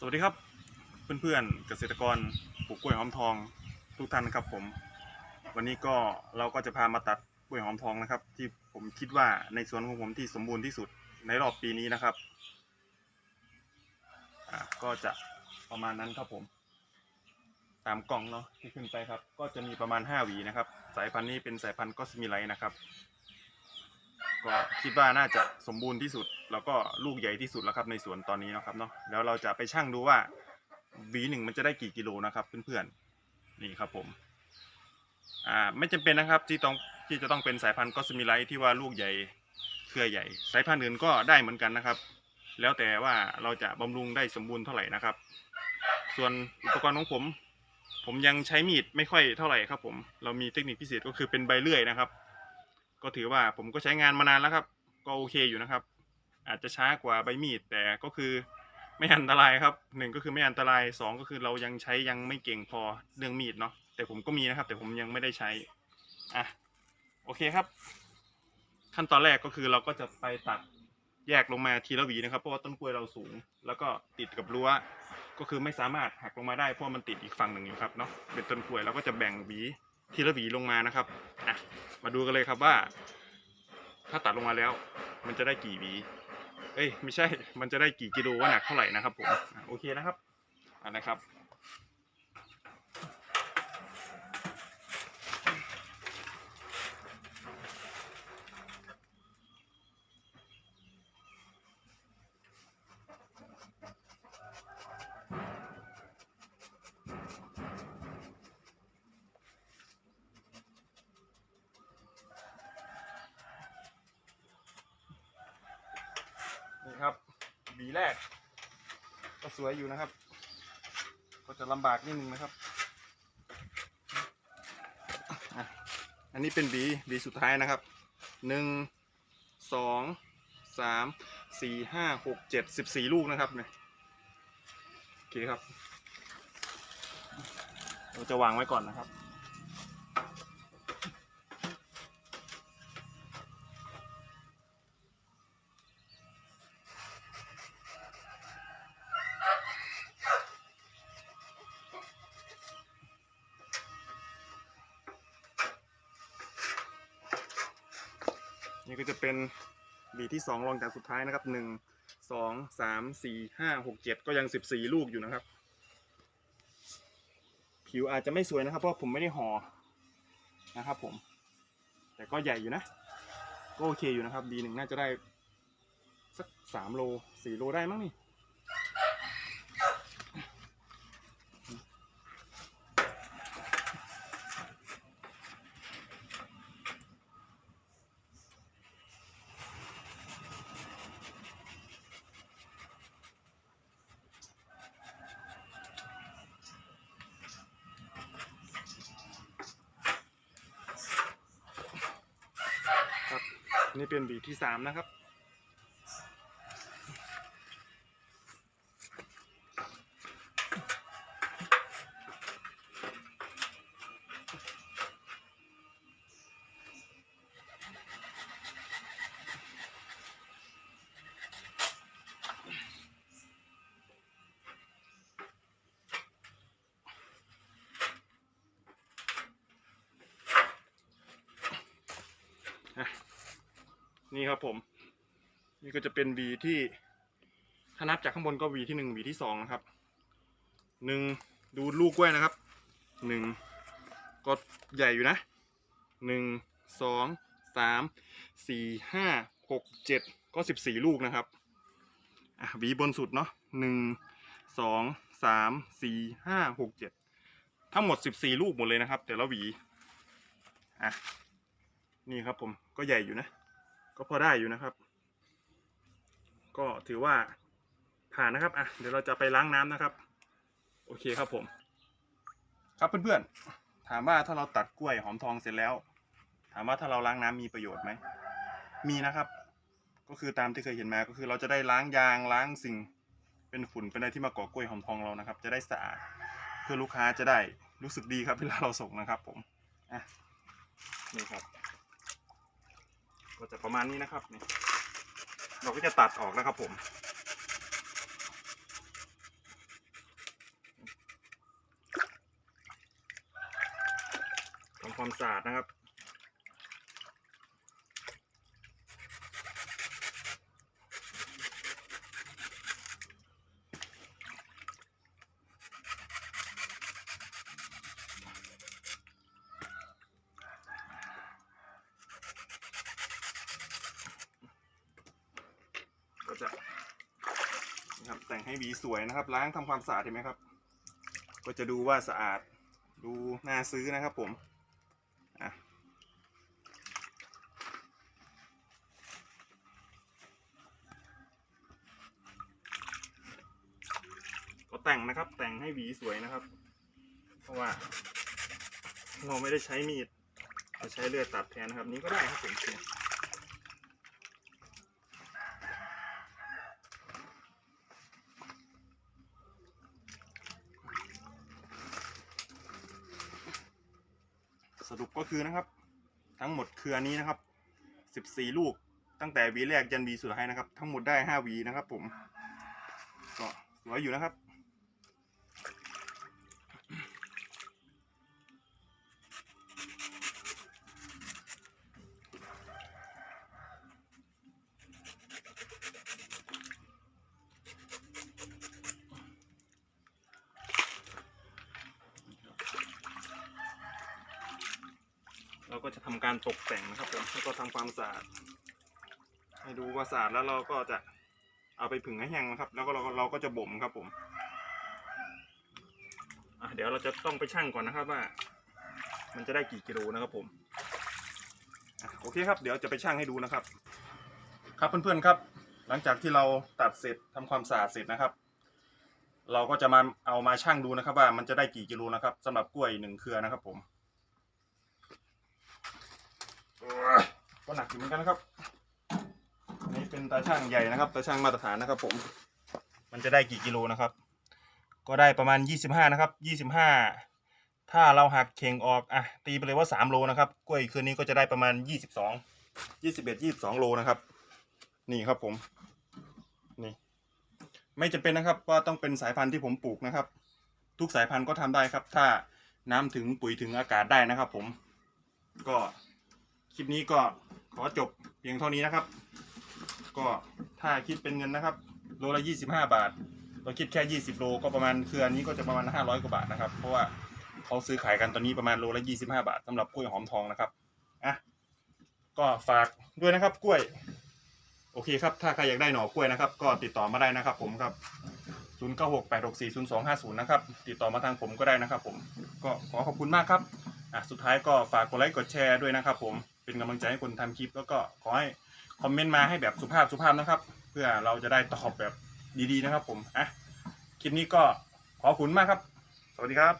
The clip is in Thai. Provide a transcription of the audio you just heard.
สวัสดีครับเพื่อนๆเกษตรกรปลูกกล้วยหอมทองทุกท่านครับผม วันนี้ก็เราก็จะพามาตัดกล้วยหอมทองนะครับ ที่ผมคิดว่าในสวนของผมที่สมบูรณ์ที่สุดในรอบปีนี้นะครับอ่าก็จะประมาณนั้นครับผม ตามกล่องเนาะที่ขึ้นไปครับ ก็จะมีประมาณ5หวีนะครับ สายพันธุ์นี้เป็นสายพันธุ์ก็สมิไลนะครับ ก็คิดว่าน่าจะสมบูรณ์ที่สุด แล้วก็ลูกใหญ่ที่สุดแล้วครับในสวนตอนนี้นะครับเนาะแล้วเราจะไปชั่งดูว่าวีหนึ่งมันจะได้กี่กิโลนะครับเพื่อนๆนี่ครับผมอ่าไม่จำเป็นนะครับที่ต้องที่จะต้องเป็นสายพันธุ์ก็สมิไลท์ที่ว่าลูกใหญ่เครือใหญ่ สายพันธุ์อื่นก็ได้เหมือนกันนะครับ แล้วแต่ว่าเราจะบำรุงได้สมบูรณ์เท่าไหร่นะครับ ส่วนอุปกรณ์ของผม ผมยังใช้มีดไม่ค่อยเท่าไหร่ครับผมเรามีเทคนิคพิเศษก็คือเป็นใบเลื่อยนะครับ ก็ถือว่าผมก็ใช้งานมานานแล้วครับ ก็โอเคอยู่นะครับ อาจจะช้ากว่าใบมีด แต่ก็คือไม่อันตรายครับหนึ่งก็คือไม่อันตรายสองก็คือเรายังใช้ยังไม่เก่งพอเรื่องมีดเนาะแต่ผมก็มีนะครับ แต่ผมยังไม่ได้ใช้อะโอเคครับ ขั้นตอนแรกก็คือเราก็จะไปตัดแยกลงมาทีละหวีนะครับ เพราะว่าต้นกล้วยเราสูง แล้วก็ติดกับรั้วก็คือไม่สามารถหักลงมาได้เพราะมันติดอีกฝั่งหนึ่งอยู่ครับเนาะเป็นต้นกล้วยเราก็จะแบ่งหวี ทีละหวีลงมานะครับอะมาดูกันเลยครับว่า ถ้าตัดลงมาแล้ว มันจะได้กี่หวี เอ้ยไม่ใช่ มันจะได้กี่กิโลว่าหนักเท่าไหร่นะครับผมอโอเคนะครับอะนะครับ นี่ครับ หวีแรก ก็สวยอยู่นะครับ ก็จะลำบากนิดนึงนะครับอันนี้เป็นหวีหวีสุดท้ายนะครับหนึ่งสองสามสี่ห้าหกเจ็ดสิบสี่ลูกนะครับเนี่ยโอเคครับ เราจะวางไว้ก่อนนะครับ นี่ก็จะเป็นบีที่สองรองจากสุดท้ายนะครับหนึ่งสองสามสี่ห้าหกเจ็ดก็ยังสิบสี่ลูกอยู่นะครับ ผิวอาจจะไม่สวยนะครับ เพราะผมไม่ได้ห่อนะครับ ผม แต่ก็ใหญ่อยู่นะ ก็โอเคอยู่นะครับบีหนึ่งน่าจะได้สักสามโลสี่โลได้มั้งนี่ นี่เป็นบีที่สามนะครับ นี่ครับผม นี่ก็จะเป็น V ที่ถ้านับจากข้างบนก็ V ที่หนึ่ง V ที่สองนะครับหนึ่งดูลูกกล้วยนะครับหนึ่งก็ใหญ่อยู่นะหนึ่งสองสามสี่ห้าหกเจ็ดก็สิบสี่ลูกนะครับอะ V บนสุดเนาะหนึ่งสองสามสี่ห้าหกเจ็ดทั้งหมดสิบสี่ลูกหมดเลยนะครับ แต่ละหวีอะนี่ครับผมก็ใหญ่อยู่นะ ก็พอได้อยู่นะครับ ก็ถือว่าผ่านนะครับ อะ เดี๋ยวเราจะไปล้างน้ำนะครับ โอเคครับผม ครับเพื่อนๆ ถามว่าถ้าเราตัดกล้วยหอมทองเสร็จแล้ว ถามว่าถ้าเราล้างน้ำมีประโยชน์ไหม มีนะครับ ก็คือตามที่เคยเห็นมาก็คือเราจะได้ล้างยางล้างสิ่งเป็นฝุ่นเป็นอะไรที่มาก่อกล้วยหอมทองเรานะครับ จะได้สะอาดเพื่อลูกค้าจะได้รู้สึกดีครับเวลาเราส่งนะครับ ผมอะนี่ครับ ก็จะประมาณนี้นะครับเราก็จะตัดออกนะครับผม ทำความสะอาดนะครับ จะนะครับแต่งให้หวีสวยนะครับ ล้างทำความสะอาดเห็นไหมครับ ก็จะดูว่าสะอาดดูน่าซื้อนะครับผมอะก็แต่งนะครับแต่งให้หวีสวยนะครับ เพราะว่าเราไม่ได้ใช้มีดเราใช้เลือดตัดแทนนะครับ นี้ก็ได้ครับผม สรุปก็คือนะครับ ทั้งหมดคืออันนี้นะครับ 14 ลูกตั้งแต่วีแรกยันวีสุดท้ายนะครับ ทั้งหมดได้5วีนะครับผมก็สวยอยู่นะครับ เราก็จะทำการตกแต่งนะครับผมแล้วก็ทำความสะอาดให้ดูว่าสะอาดแล้วเราก็จะเอาไปผึ่งให้แห้งนะครับ แล้วก็เราเราก็จะบ่มครับผมเดี๋ยวเราจะต้องไปชั่งก่อนนะครับว่า มันจะได้กี่กิโลนะครับผมอโอเคครับ เดี๋ยวจะไปชั่งให้ดูนะครับ ครับเพื่อนๆครับ หลังจากที่เราตัดเสร็จทำความสะอาดเสร็จนะครับ เราก็จะมาเอามาชั่งดูนะครับ ว่ามันจะได้กี่กิโลนะครับสำหรับกล้วยหนึ่งเครือนะครับผม ก็หนักอยู่เหมือนกันนะครับอันนี้เป็นตาช่างใหญ่นะครับ ตาช่างมาตรฐานนะครับผม มันจะได้กี่กิโลนะครับ ก็ได้ประมาณ 25 นะครับ 25 ถ้าเราหักเข่งออกอะตีไปเลยว่า 3 โลนะครับ กล้วยคืนนี้ก็จะได้ประมาณ 22 21 22 โลนะครับ นี่ครับผม นี่ ไม่จำเป็นนะครับว่าต้องเป็นสายพันธุ์ที่ผมปลูกนะครับ ทุกสายพันธุ์ก็ทำได้ครับ ถ้าน้ำถึงปุ๋ยถึงอากาศได้นะครับ ผม ก็ คลิปนี้ก็ขอจบเพียงเท่านี้นะครับ ก็ถ้าคิดเป็นเงินนะครับ โลละ 25 บาท เราคิดแค่ 20 โลก็ประมาณเครือนี้ก็จะประมาณ 500 กว่าบาทนะครับ เพราะว่าเขาซื้อขายกันตอนนี้ประมาณโลละ 25 บาทสำหรับกล้วยหอมทองนะครับอะก็ฝากด้วยนะครับกล้วย โอเคครับ ถ้าใครอยากได้หน่อกล้วยนะครับ ก็ติดต่อมาได้นะครับ ผมครับ 0968640250 นะครับ ติดต่อมาทางผมก็ได้นะครับ ผม ก็ขอขอบคุณมากครับ อะ สุดท้ายก็ฝากกดไลค์ กดแชร์ด้วยนะครับผม เป็นกำลังใจให้คนทำคลิป แล้วก็ขอให้คอมเมนต์มาให้แบบสุภาพสุภาพนะครับ เพื่อเราจะได้ตอบแบบดีๆนะครับ ผมอะคลิปนี้ก็ขอบคุณมากครับ สวัสดีครับ